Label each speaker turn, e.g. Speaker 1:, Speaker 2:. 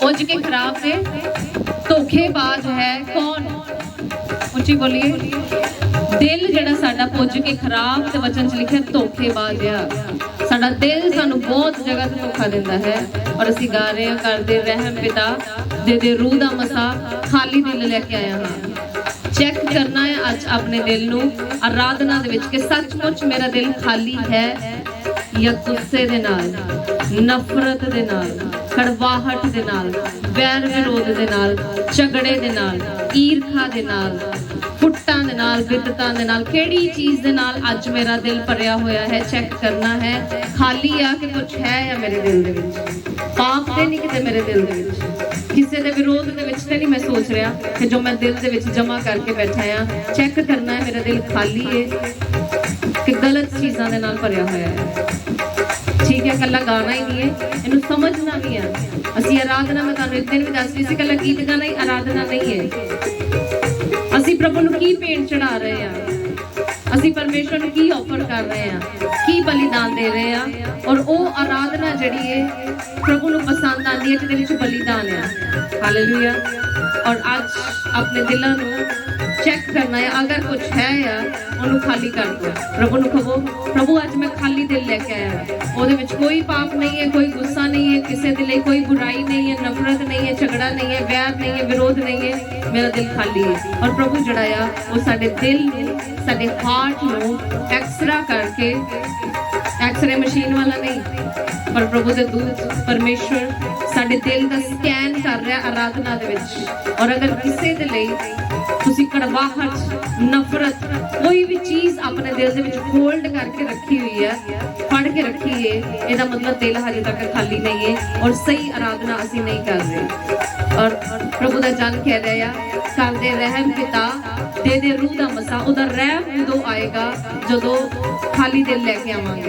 Speaker 1: ਪੁੱਜ ਕੇ ਖਰਾਬ ਤੇ ਧੋਖੇਬਾਜ਼ ਹੈ ਕੌਣ? ਉੱਚੀ ਬੋਲੀਏ। ਦਿਲ ਜਿਹੜਾ ਸਾਡਾ ਪੁੱਜ ਕੇ ਖਰਾਬ ਤੇ ਵਚਨ ਚ ਲਿਖਿਆ ਧੋਖੇਬਾਜ਼ ਆ। ਸਾਡਾ ਦਿਲ ਸਾਨੂੰ ਬਹੁਤ ਜਗ੍ਹਾ ਤੇ ਧੋਖਾ ਦਿੰਦਾ ਹੈ। ਔਰ ਅਸੀਂ ਗਾ ਰਹੇ ਹਾਂ ਕਰਦੇ ਰਹਿਮ ਪਿਤਾ, ਦੇ ਦੇ ਰੂਹ ਦਾ ਮਸਾ, ਖਾਲੀ ਦਿਲ ਲੈ ਕੇ ਆਇਆ ਹਾਂ। ਚੈੱਕ ਕਰਨਾ ਹੈ ਅੱਜ ਆਪਣੇ ਦਿਲ ਨੂੰ। ਆਰਾਧਨਾ ਦੇ ਵਿੱਚ ਕਿ ਸੱਚਮੁੱਚ ਮੇਰਾ ਦਿਲ ਖਾਲੀ ਹੈ ਜਾਂ ਗੁੱਸੇ ਦੇ ਨਾਲ, ਨਫ਼ਰਤ ਦੇ ਨਾਲ। ਕੜਵਾਹਟ ਦੇ ਨਾਲ, ਵੈਰ ਵਿਰੋਧ ਦੇ ਨਾਲ, ਝਗੜੇ ਦੇ ਨਾਲ, ਈਰਖਾ ਦੇ ਨਾਲ, ਫੁੱਟਾਂ ਦੇ ਨਾਲ, ਬਿਦਤਾਂ ਦੇ ਨਾਲ, ਕਿਹੜੀ ਚੀਜ਼ ਦੇ ਨਾਲ ਅੱਜ ਮੇਰਾ ਦਿਲ ਭਰਿਆ ਹੋਇਆ ਹੈ ਚੈੱਕ ਕਰਨਾ ਹੈ, ਖਾਲੀ ਆ ਕਿ ਕੁਝ ਹੈ ਆ ਮੇਰੇ ਦਿਲ ਦੇ ਵਿੱਚ? ਪਾਪ ਤੇ ਨਹੀਂ ਕਿਤੇ ਮੇਰੇ ਦਿਲ ਦੇ ਵਿੱਚ। ਕਿਸੇ ਦੇ ਵਿਰੋਧ ਦੇ ਵਿੱਚ ਤੇ ਨਹੀਂ ਮੈਂ ਸੋਚ ਰਿਹਾ ਕਿ ਜੋ ਮੈਂ ਦਿਲ ਦੇ ਵਿੱਚ ਜਮਾ ਕਰਕੇ ਬੈਠਾ ਆ ਚੈੱਕ ਕਰਨਾ ਹੈ, ਮੇਰਾ ਦਿਲ ਖਾਲੀ ਹੈ ਕਿ ਗਲਤ ਚੀਜ਼ਾਂ ਦੇ ਨਾਲ ਭਰਿਆ ਹੋਇਆ ਹੈ। ਠੀਕ ਹੈ ਕੱਲਾ ਗਾਣਾ ਹੀ ਨਹੀਂ ਹੈ। ਇਹਨੂੰ ਸਮਝਣਾ ਵੀ ਆ। ਅਸੀਂ ਆਰਾਧਨਾ ਮੈਂ ਤੁਹਾਨੂੰ ਇੱਕ ਦਿਨ ਵੀ ਦੱਸ ਰਹੀ ਸੀ ਕੱਲਾ ਗੀਤ ਗਾਣਾ ਹੀ ਆਰਾਧਨਾ ਨਹੀਂ ਹੈ। ਅਸੀਂ ਪ੍ਰਭੂ ਨੂੰ ਕੀ ਭੇਂਟ ਚੜਾ ਰਹੇ ਆ? ਅਸੀਂ ਪਰਮੇਸ਼ਵਰ ਨੂੰ ਕੀ ਆਫਰ ਕਰ ਰਹੇ ਆ? ਕੀ ਬਲੀਦਾਨ ਦੇ ਰਹੇ ਆ? ਔਰ ਉਹ ਆਰਾਧਨਾ ਜਿਹੜੀ ਹੈ, ਪ੍ਰਭੂ ਨੂੰ ਪਸੰਦ ਆਉਂਦੀ ਹੈ, ਜਿਹਦੇ ਵਿੱਚ ਬਲੀਦਾਨ ਆ। ਹਾਲੇਲੂਇਆ ਔਰ ਅੱਜ ਆਪਣੇ ਦਿਲਾਂ ਨੂੰ ਚੈੱਕ ਕਰਨਾ ਹੈ, ਅਗਰ ਕੁਝ ਹੈ ਆ, ਉਹਨੂੰ ਖਾਲੀ ਕਰ ਦਿਓ। ਪ੍ਰਭੂ ਨੂੰ ਕਹੋ ਪ੍ਰਭੂ, ਅੱਜ ਮੈਂ ਖਾਲੀ ਦਿਲ ਲੈ ਕੇ ਆਇਆ। ਉਹਦੇ ਵਿੱਚ ਕੋਈ ਪਾਪ ਨਹੀਂ ਹੈ, ਕੋਈ ਗੁੱਸਾ ਨਹੀਂ ਹੈ, ਕਿਸੇ ਦੇ ਲਈ ਕੋਈ ਬੁਰਾਈ ਨਹੀਂ ਹੈ, ਨਫ਼ਰਤ ਨਹੀਂ ਹੈ, ਝਗੜਾ ਨਹੀਂ ਹੈ, ਵੈਰ ਨਹੀਂ ਹੈ, ਵਿਰੋਧ ਨਹੀਂ ਹੈ। ਮੇਰਾ ਦਿਲ ਖਾਲੀ ਹੈ। ਔਰ ਪ੍ਰਭੂ ਜਿਹੜਾ ਆ, ਉਹ ਸਾਡੇ ਦਿਲ ਨੂੰ, ਸਾਡੇ ਹਾਰਟ ਨੂੰ ਐਕਸਰਾ ਕਰਕੇ ਐਕਸਰੇ ਮਸ਼ੀਨ ਵਾਲਾ ਨਹੀਂ ਪਰ ਪ੍ਰਭੂ ਦੇ ਦੂਤ ਪਰਮੇਸ਼ਵਰ ਸਾਡੇ ਦਿਲ ਦਾ ਸਕੈਨ ਕਰ ਰਿਹਾ ਆਰਾਧਨਾ ਦੇ ਵਿੱਚ। ਔਰ ਅਗਰ ਕਿਸੇ ਦੇ ਲਈ ਤੁਸੀਂ ਕੜਵਾਹਟ, ਨਫ਼ਰਤ, ਕੋਈ ਵੀ ਚੀਜ਼ ਆਪਣੇ ਦਿਲ ਦੇ ਵਿੱਚ ਹੋਲਡ ਕਰਕੇ ਰੱਖੀ ਹੋਈ ਹੈ, ਫੜ ਕੇ ਰੱਖੀ ਹੈ, ਇਹਦਾ ਮਤਲਬ ਦਿਲ ਹਜੇ ਤੱਕ ਖਾਲੀ ਨਹੀਂ ਹੈ ਔਰ ਸਹੀ ਆਰਾਧਨਾ ਅਸੀਂ ਨਹੀਂ ਕਰ ਰਹੇ। ਔਰ ਪ੍ਰਭੂ ਦਾ ਜਨ ਕਹਿ ਰਿਹਾ ਆ ਕਰਦੇ ਰਹਿਮ ਪਿਤਾ, ਦੇ ਦੇ ਰੂਹ ਦਾ ਮਸਾ, ਉਹਦਾ ਰਹਿਮ ਉਦੋਂ ਆਏਗਾ ਜਦੋਂ ਖਾਲੀ ਦਿਲ ਲੈ ਕੇ ਆਵਾਂਗੇ।